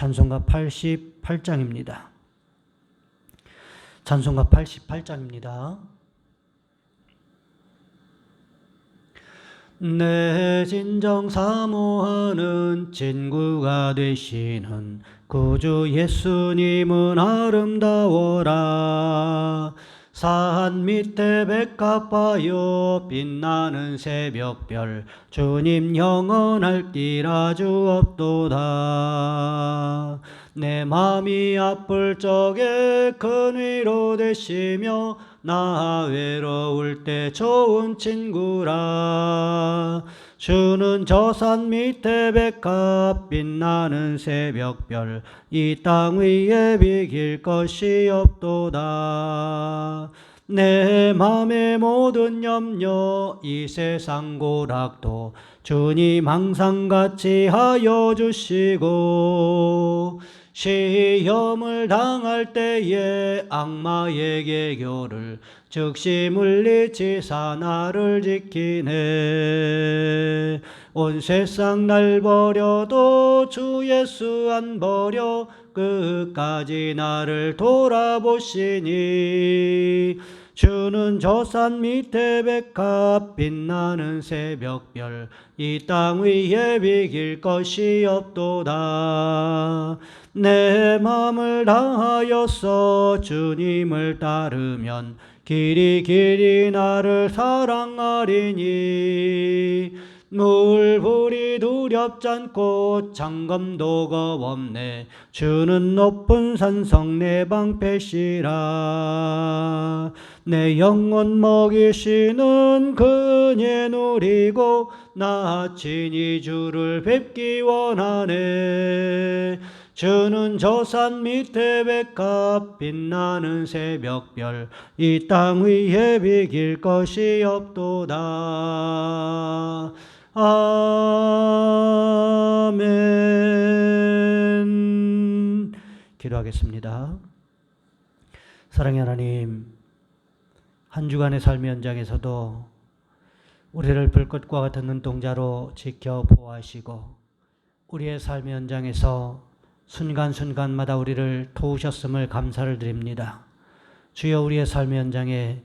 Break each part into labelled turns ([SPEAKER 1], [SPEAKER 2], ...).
[SPEAKER 1] 찬송가 88장입니다. 찬송가 88장입니다. 내 진정 사모하는 친구가 되시는 구주 예수님은 아름다워라 산 밑에 백합하여 빛나는 새벽별 주님 영원할 길 아주 없도다. 내 맘이 아플 적에 큰 위로 되시며 나 외로울 때 좋은 친구라 주는 저 산 밑에 백합 빛나는 새벽별. 이 땅 위에 비길 것이 없도다. 내 맘의 모든 염려 이 세상 고락도 주님 항상 같이 하여 주시고 시험을 당할 때에 악마의 개교를 즉시 물리치사 나를 지키네. 온 세상 날 버려도 주 예수 안 버려 끝까지 나를 돌아보시니 주는 저산 밑에 백합 빛나는 새벽별. 이 땅 위에 비길 것이 없도다. 내 맘을 다하여서 주님을 따르면 길이 길이 나를 사랑하리니 물불이 두렵지 않고 장검도 겁없네. 주는 높은 산성 내 방패시라. 내 영혼 먹이시는 그의 누리고 나 친히 주를 뵙기 원하네. 주는 저산 밑에 백합 빛나는 새벽별 이 땅 위에 비길 것이 없도다 아멘 기도하겠습니다 사랑의 하나님 한 주간의 삶의 현장에서도 우리를 불꽃과 같은 눈동자로 지켜 보호하시고 우리의 삶의 현장에서 순간순간마다 우리를 도우셨음을 감사를 드립니다. 주여 우리의 삶의 현장에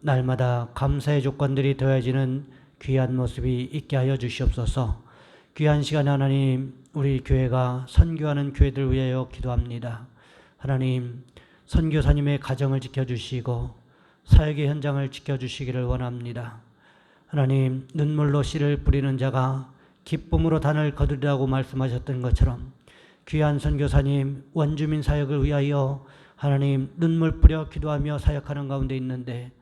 [SPEAKER 1] 날마다 감사의 조건들이 더해지는 귀한 모습이 있게 하여 주시옵소서. 귀한 시간 하나님 우리 교회가 선교하는 교회들 위하여 기도합니다. 하나님 선교사님의 가정을 지켜주시고 사역의 현장을 지켜주시기를 원합니다. 하나님 눈물로 씨를 뿌리는 자가 기쁨으로 단을 거두리라고 말씀하셨던 것처럼 귀한 선교사님 원주민 사역을 위하여 하나님 눈물 뿌려 기도하며 사역하는 가운데 있는데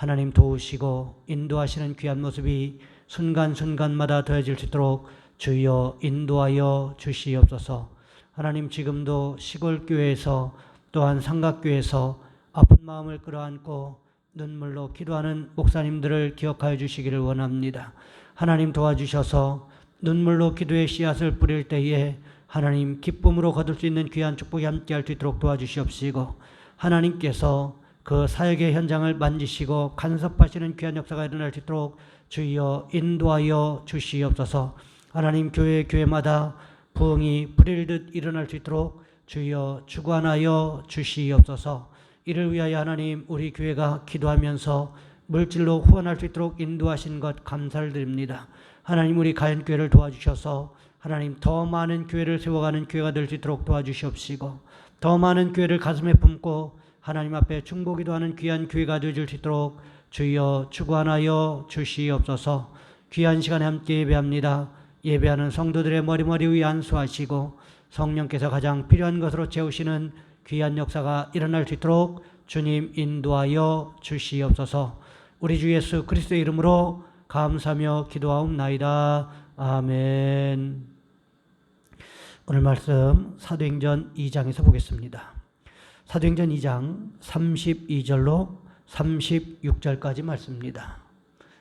[SPEAKER 1] 하나님 도우시고 인도하시는 귀한 모습이 순간순간마다 더해질 수 있도록 주여 인도하여 주시옵소서. 하나님 지금도 시골 교회에서 또한 삼각교회에서 아픈 마음을 끌어안고 눈물로 기도하는 목사님들을 기억하여 주시기를 원합니다. 하나님 도와주셔서 눈물로 기도의 씨앗을 뿌릴 때에 하나님 기쁨으로 거둘 수 있는 귀한 축복이 함께할 수 있도록 도와주시옵시고 하나님께서 그 사역의 현장을 만지시고 간섭하시는 귀한 역사가 일어날 수 있도록 주여 인도하여 주시옵소서 하나님 교회 교회마다 부흥이 불일듯 일어날 수 있도록 주여 주관하여 주시옵소서 이를 위하여 하나님 우리 교회가 기도하면서 물질로 후원할 수 있도록 인도하신 것 감사를 드립니다. 하나님 우리 가연교회를 도와주셔서 하나님 더 많은 교회를 세워가는 교회가 될 수 있도록 도와주시옵시고 더 많은 교회를 가슴에 품고 하나님 앞에 중보기도 하는 귀한 교회가 되어질 수 있도록 주여 주관하여 주시옵소서 귀한 시간에 함께 예배합니다. 예배하는 성도들의 머리머리 위에 안수하시고 성령께서 가장 필요한 것으로 채우시는 귀한 역사가 일어날 수 있도록 주님 인도하여 주시옵소서 우리 주 예수 그리스도의 이름으로 감사하며 기도하옵나이다. 아멘. 오늘 말씀 사도행전 2장에서 보겠습니다. 사도행전 2장 32절로 36절까지 말씀입니다.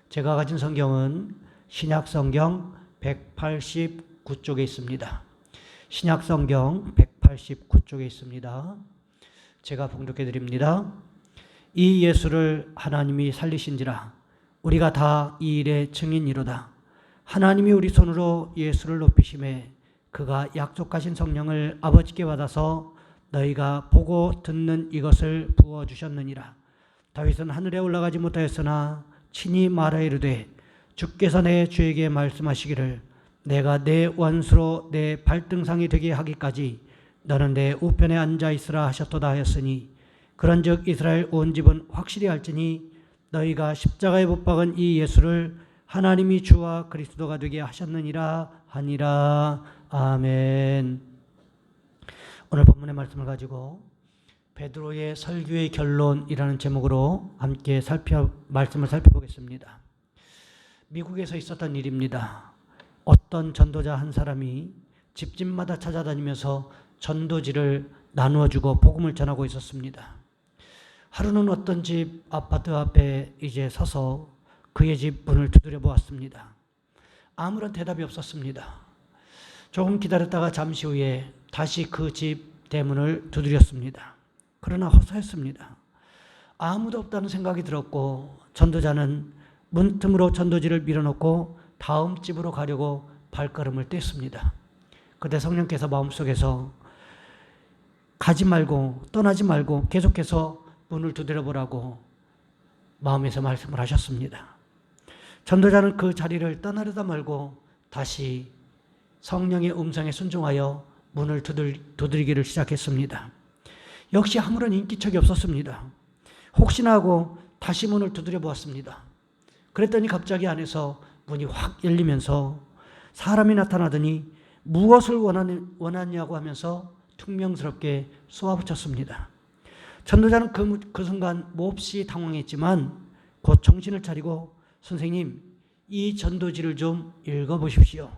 [SPEAKER 1] 제가 가진 성경은 신약 성경 189쪽에 있습니다. 신약 성경 189쪽에 있습니다. 제가 봉독해 드립니다. 이 예수를 하나님이 살리신지라 우리가 다 이 일의 증인이로다. 하나님이 우리 손으로 예수를 높이심에 그가 약속하신 성령을 아버지께 받아서 너희가 보고 듣는 이것을 부어 주셨느니라. 다윗은 하늘에 올라가지 못하였으나 친히 말하 이르되 주께서 내 주에게 말씀하시기를 내가 내 원수로 내 발등상이 되게 하기까지 너는 내 우편에 앉아 있으라 하셨도다 하였으니 그런즉 이스라엘 온 집은 확실히 알지니 너희가 십자가에 못 박은 이 예수를 하나님이 주와 그리스도가 되게 하셨느니라 하니라 아멘. 오늘 본문의 말씀을 가지고 베드로의 설교의 결론이라는 제목으로 함께 살펴 말씀을 살펴보겠습니다. 미국에서 있었던 일입니다. 어떤 전도자 한 사람이 집집마다 찾아다니면서 전도지를 나누어 주고 복음을 전하고 있었습니다. 하루는 어떤 집 아파트 앞에 이제 서서 그의 집 문을 두드려 보았습니다. 아무런 대답이 없었습니다. 조금 기다렸다가 잠시 후에 다시 그 집 대문을 두드렸습니다. 그러나 허사했습니다. 아무도 없다는 생각이 들었고 전도자는 문틈으로 전도지를 밀어놓고 다음 집으로 가려고 발걸음을 뗐습니다. 그때 성령께서 마음속에서 가지 말고 떠나지 말고 계속해서 문을 두드려 보라고 마음에서 말씀을 하셨습니다. 전도자는 그 자리를 떠나려다 말고 다시 성령의 음성에 순종하여 문을 두들, 두드리기를 시작했습니다. 역시 아무런 인기척이 없었습니다. 혹시나 하고 다시 문을 두드려 보았습니다. 그랬더니 갑자기 안에서 문이 확 열리면서 사람이 나타나더니 무엇을 원하냐고 하면서 퉁명스럽게 쏘아붙였습니다. 전도자는 그, 그 순간 몹시 당황했지만 곧 정신을 차리고 선생님, 이 전도지를 좀 읽어보십시오.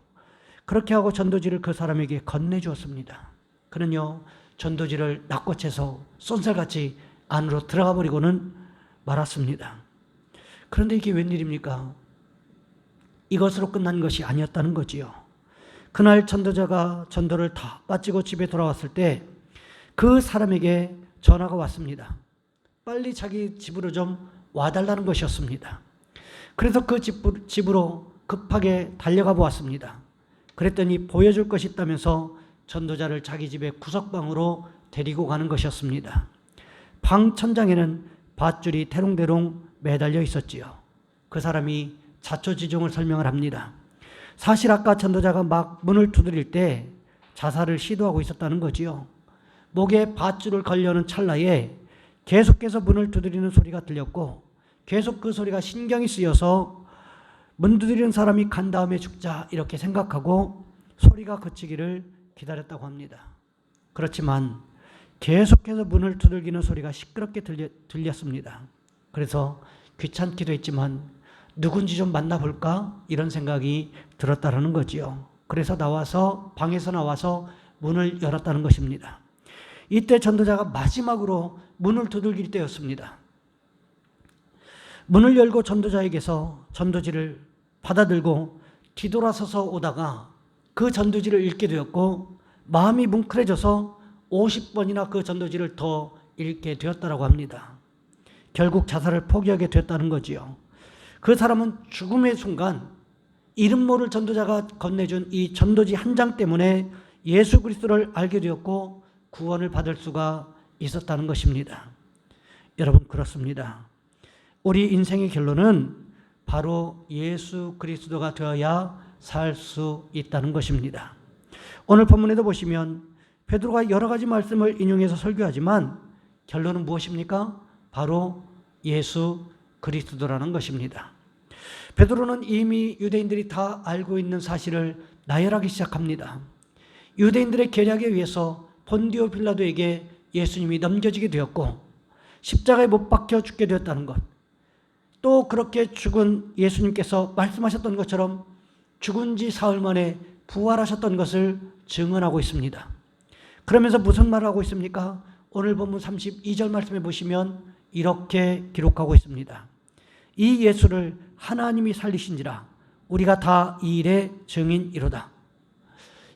[SPEAKER 1] 그렇게 하고 전도지를 그 사람에게 건네주었습니다. 그는요, 전도지를 낚고채서 쏜살같이 안으로 들어가 버리고는 말았습니다. 그런데 이게 웬일입니까? 이것으로 끝난 것이 아니었다는 거지요. 그날 전도자가 전도를 다 마치고 집에 돌아왔을 때 그 사람에게 전화가 왔습니다. 빨리 자기 집으로 좀 와달라는 것이었습니다. 그래서 그 집으로 급하게 달려가 보았습니다. 그랬더니 보여줄 것이 있다면서 전도자를 자기 집의 구석방으로 데리고 가는 것이었습니다. 방 천장에는 밧줄이 대롱대롱 매달려 있었지요. 그 사람이 자초지종을 설명을 합니다. 사실 아까 전도자가 막 문을 두드릴 때 자살을 시도하고 있었다는 거지요. 목에 밧줄을 걸려는 찰나에 계속해서 문을 두드리는 소리가 들렸고 계속 그 소리가 신경이 쓰여서 문 두드리는 사람이 간 다음에 죽자 이렇게 생각하고 소리가 그치기를 기다렸다고 합니다. 그렇지만 계속해서 문을 두들기는 소리가 시끄럽게 들려, 들렸습니다. 그래서 귀찮기도 했지만 누군지 좀 만나볼까? 이런 생각이 들었다라는 거지요. 그래서 나와서, 방에서 나와서 문을 열었다는 것입니다. 이때 전도자가 마지막으로 문을 두들길 때였습니다. 문을 열고 전도자에게서 전도지를 받아들고 뒤돌아서서 오다가 그 전도지를 읽게 되었고 마음이 뭉클해져서 50번이나 그 전도지를 더 읽게 되었다고 합니다. 결국 자살을 포기하게 됐다는 거지요. 그 사람은 죽음의 순간 이름 모를 전도자가 건네준 이 전도지 한 장 때문에 예수 그리스도를 알게 되었고 구원을 받을 수가 있었다는 것입니다. 여러분 그렇습니다. 우리 인생의 결론은 바로 예수 그리스도가 되어야 살 수 있다는 것입니다. 오늘 본문에도 보시면 베드로가 여러 가지 말씀을 인용해서 설교하지만 결론은 무엇입니까? 바로 예수 그리스도라는 것입니다. 베드로는 이미 유대인들이 다 알고 있는 사실을 나열하기 시작합니다. 유대인들의 계략에 의해서 본디오 빌라도에게 예수님이 넘겨지게 되었고 십자가에 못 박혀 죽게 되었다는 것. 또 그렇게 죽은 예수님께서 말씀하셨던 것처럼 죽은 지 사흘 만에 부활하셨던 것을 증언하고 있습니다. 그러면서 무슨 말을 하고 있습니까? 오늘 본문 32절 말씀에 보시면 이렇게 기록하고 있습니다. 이 예수를 하나님이 살리신지라 우리가 다 이 일의 증인이로다.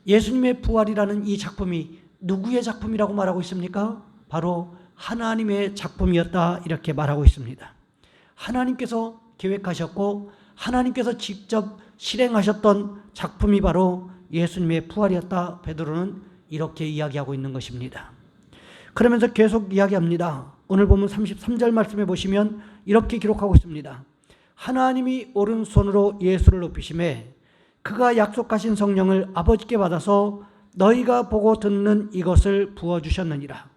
[SPEAKER 1] 예수님의 부활이라는 이 작품이 누구의 작품이라고 말하고 있습니까? 바로 하나님의 작품이었다 이렇게 말하고 있습니다. 하나님께서 계획하셨고 하나님께서 직접 실행하셨던 작품이 바로 예수님의 부활이었다. 베드로는 이렇게 이야기하고 있는 것입니다. 그러면서 계속 이야기합니다. 오늘 보면 33절 말씀에 보시면 이렇게 기록하고 있습니다. 하나님이 오른손으로 예수를 높이심에 그가 약속하신 성령을 아버지께 받아서 너희가 보고 듣는 이것을 부어 주셨느니라.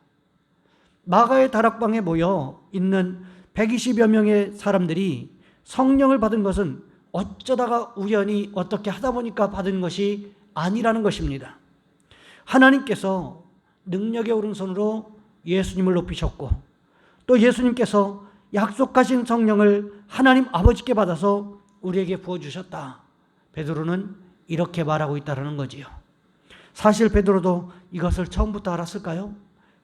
[SPEAKER 1] 마가의 다락방에 모여 있는 120여 명의 사람들이 성령을 받은 것은 어쩌다가 우연히 어떻게 하다 보니까 받은 것이 아니라는 것입니다. 하나님께서 능력의 오른손으로 예수님을 높이셨고 또 예수님께서 약속하신 성령을 하나님 아버지께 받아서 우리에게 부어 주셨다. 베드로는 이렇게 말하고 있다는 거지요. 사실 베드로도 이것을 처음부터 알았을까요?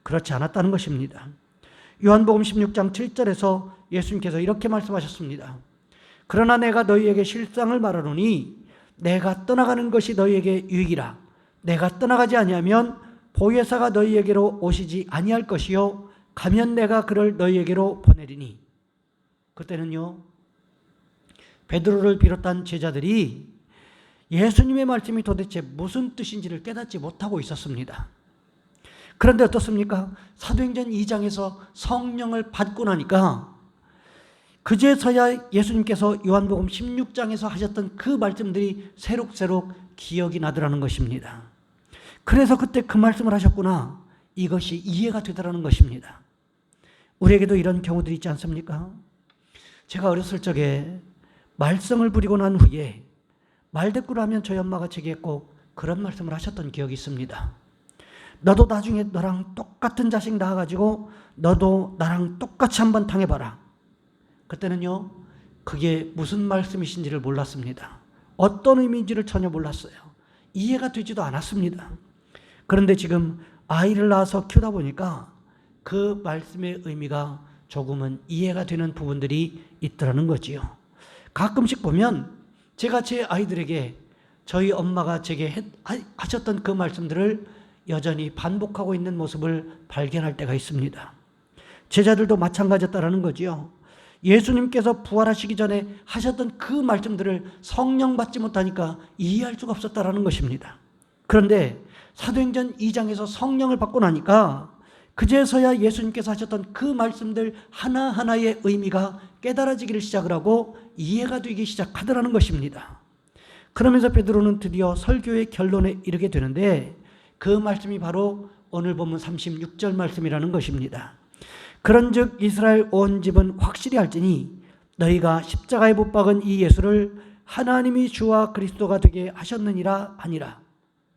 [SPEAKER 1] 그렇지 않았다는 것입니다. 요한복음 16장 7절에서 예수님께서 이렇게 말씀하셨습니다. 그러나 내가 너희에게 실상을 말하노니 내가 떠나가는 것이 너희에게 유익이라. 내가 떠나가지 아니하면 보혜사가 너희에게로 오시지 아니할 것이요 가면 내가 그를 너희에게로 보내리니. 그때는요. 베드로를 비롯한 제자들이 예수님의 말씀이 도대체 무슨 뜻인지를 깨닫지 못하고 있었습니다. 그런데 어떻습니까? 사도행전 2장에서 성령을 받고 나니까 그제서야 예수님께서 요한복음 16장에서 하셨던 그 말씀들이 새록새록 기억이 나더라는 것입니다. 그래서 그때 그 말씀을 하셨구나. 이것이 이해가 되더라는 것입니다. 우리에게도 이런 경우들이 있지 않습니까? 제가 어렸을 적에 말썽을 부리고 난 후에 말대꾸를 하면 저희 엄마가 제게 꼭 그런 말씀을 하셨던 기억이 있습니다. 너도 나중에 너랑 똑같은 자식 낳아가지고 너도 나랑 똑같이 한번 당해봐라. 그때는요, 그게 무슨 말씀이신지를 몰랐습니다. 어떤 의미인지를 전혀 몰랐어요. 이해가 되지도 않았습니다. 그런데 지금 아이를 낳아서 키우다 보니까 그 말씀의 의미가 조금은 이해가 되는 부분들이 있더라는 거지요. 가끔씩 보면 제가 제 아이들에게 저희 엄마가 제게 했, 하셨던 그 말씀들을 여전히 반복하고 있는 모습을 발견할 때가 있습니다. 제자들도 마찬가지였다라는 거지요. 예수님께서 부활하시기 전에 하셨던 그 말씀들을 성령 받지 못하니까 이해할 수가 없었다라는 것입니다. 그런데 사도행전 2장에서 성령을 받고 나니까 그제서야 예수님께서 하셨던 그 말씀들 하나하나의 의미가 깨달아지기를 시작을 하고 이해가 되기 시작하더라는 것입니다. 그러면서 베드로는 드디어 설교의 결론에 이르게 되는데 그 말씀이 바로 오늘 보면 36절 말씀이라는 것입니다. 그런즉 이스라엘 온 집은 확실히 알지니 너희가 십자가에 못 박은 이 예수를 하나님이 주와 그리스도가 되게 하셨느니라 아니라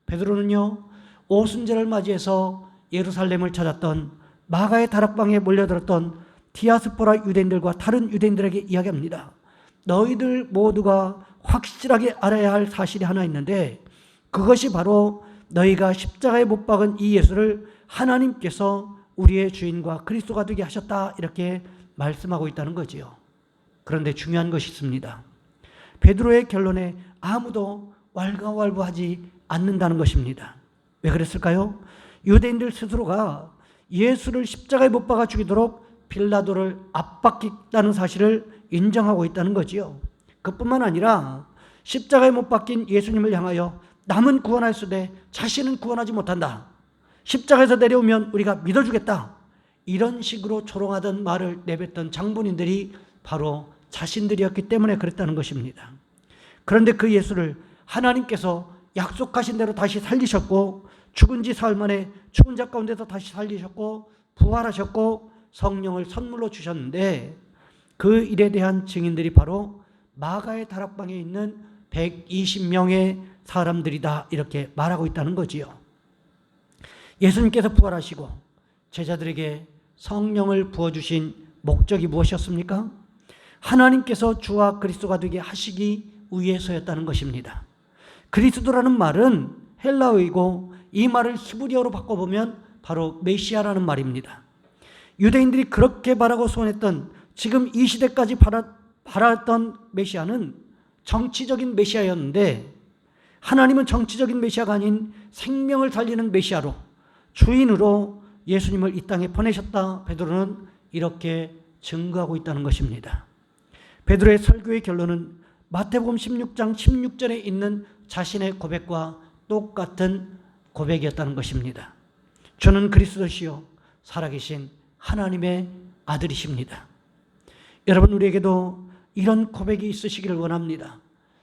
[SPEAKER 1] 베드로는요 오순절을 맞이해서 예루살렘을 찾았던 마가의 다락방에 몰려들었던 디아스포라 유대인들과 다른 유대인들에게 이야기합니다. 너희들 모두가 확실하게 알아야 할 사실이 하나 있는데 그것이 바로 너희가 십자가에 못 박은 이 예수를 하나님께서 우리의 주인과 그리스도가 되게 하셨다 이렇게 말씀하고 있다는 거지요. 그런데 중요한 것이 있습니다. 베드로의 결론에 아무도 왈가왈부하지 않는다는 것입니다. 왜 그랬을까요? 유대인들 스스로가 예수를 십자가에 못 박아 죽이도록 빌라도를 압박했다는 사실을 인정하고 있다는 거지요. 그뿐만 아니라 십자가에 못 박힌 예수님을 향하여 남은 구원할 수되 자신은 구원하지 못한다. 십자가에서 내려오면 우리가 믿어주겠다. 이런 식으로 조롱하던 말을 내뱉던 장본인들이 바로 자신들이었기 때문에 그랬다는 것입니다. 그런데 그 예수를 하나님께서 약속하신 대로 다시 살리셨고 죽은 지 사흘 만에 죽은 자 가운데서 다시 살리셨고 부활하셨고 성령을 선물로 주셨는데 그 일에 대한 증인들이 바로 마가의 다락방에 있는 120명의 사람들이다 이렇게 말하고 있다는 거지요. 예수님께서 부활하시고 제자들에게 성령을 부어 주신 목적이 무엇이었습니까? 하나님께서 주와 그리스도가 되게 하시기 위해서였다는 것입니다. 그리스도라는 말은 헬라어이고 이 말을 히브리어로 바꿔보면 바로 메시아라는 말입니다. 유대인들이 그렇게 바라고 소원했던 지금 이 시대까지 바라, 바랐던 메시아는 정치적인 메시아였는데 하나님은 정치적인 메시아가 아닌 생명을 살리는 메시아로 주인으로 예수님을 이 땅에 보내셨다. 베드로는 이렇게 증거하고 있다는 것입니다. 베드로의 설교의 결론은 마태복음 16장 16절에 있는 자신의 고백과 똑같은 고백이었다는 것입니다. 저는 그리스도시요 살아계신 하나님의 아들이십니다. 여러분 우리에게도 이런 고백이 있으시기를 원합니다.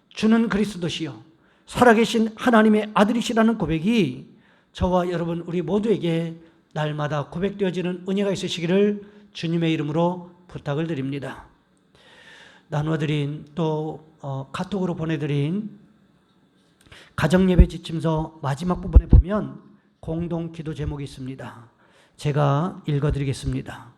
[SPEAKER 1] 주는 그리스도시요 살아계신 하나님의 아들이시라는 고백이 저와 여러분 우리 모두에게 날마다 고백되어지는 은혜가 있으시기를 주님의 이름으로 부탁을 드립니다. 나눠드린 또 어, 카톡으로 보내드린 가정예배 지침서 마지막 부분에 보면 공동 기도 제목이 있습니다. 제가 읽어드리겠습니다.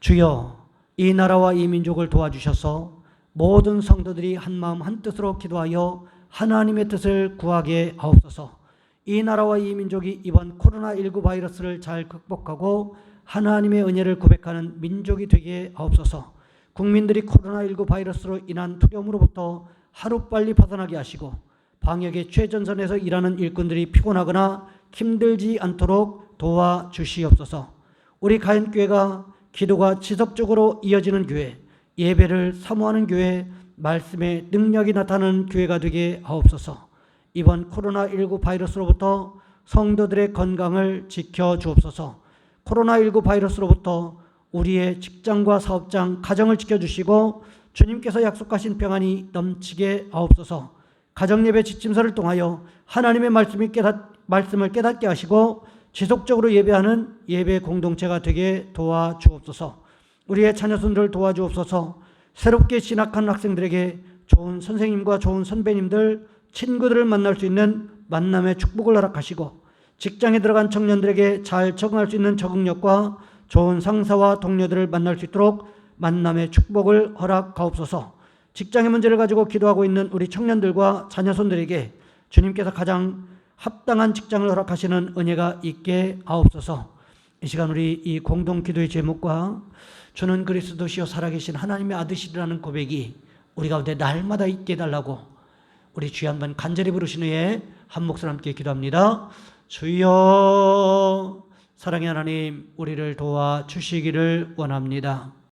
[SPEAKER 1] 주여 이 나라와 이 민족을 도와주셔서 모든 성도들이 한 마음 한 뜻으로 기도하여 하나님의 뜻을 구하게 하옵소서. 이 나라와 이 민족이 이번 코로나19 바이러스를 잘 극복하고 하나님의 은혜를 고백하는 민족이 되게 하옵소서. 국민들이 코로나19 바이러스로 인한 두려움으로부터 하루빨리 벗어나게 하시고 방역의 최전선에서 일하는 일꾼들이 피곤하거나 힘들지 않도록 도와주시옵소서. 우리 가연교회가 기도가 지속적으로 이어지는 교회, 예배를 사모하는 교회, 말씀의 능력이 나타나는 교회가 되게 하옵소서. 이번 코로나19 바이러스로부터 성도들의 건강을 지켜 주옵소서. 코로나19 바이러스로부터 우리의 직장과 사업장, 가정을 지켜 주시고 주님께서 약속하신 평안이 넘치게 하옵소서. 가정 예배 지침서를 통하여 하나님의 말씀이 깨닫, 말씀을 깨닫게 하시고 지속적으로 예배하는 예배 공동체가 되게 도와 주옵소서. 우리의 자녀손들을 도와주옵소서. 새롭게 진학한 학생들에게 좋은 선생님과 좋은 선배님들, 친구들을 만날 수 있는 만남의 축복을 허락하시고 직장에 들어간 청년들에게 잘 적응할 수 있는 적응력과 좋은 상사와 동료들을 만날 수 있도록 만남의 축복을 허락하옵소서. 직장의 문제를 가지고 기도하고 있는 우리 청년들과 자녀손들에게 주님께서 가장 합당한 직장을 허락하시는 은혜가 있게 하옵소서. 이 시간 우리 이 공동 기도의 제목과 주는 그리스도시요 살아계신 하나님의 아들이라는 고백이 우리 가운데 날마다 있게 해달라고 우리 주여 한번 간절히 부르신 후에 한 목소리 함께 기도합니다. 주여 사랑의 하나님 우리를 도와 주시기를 원합니다.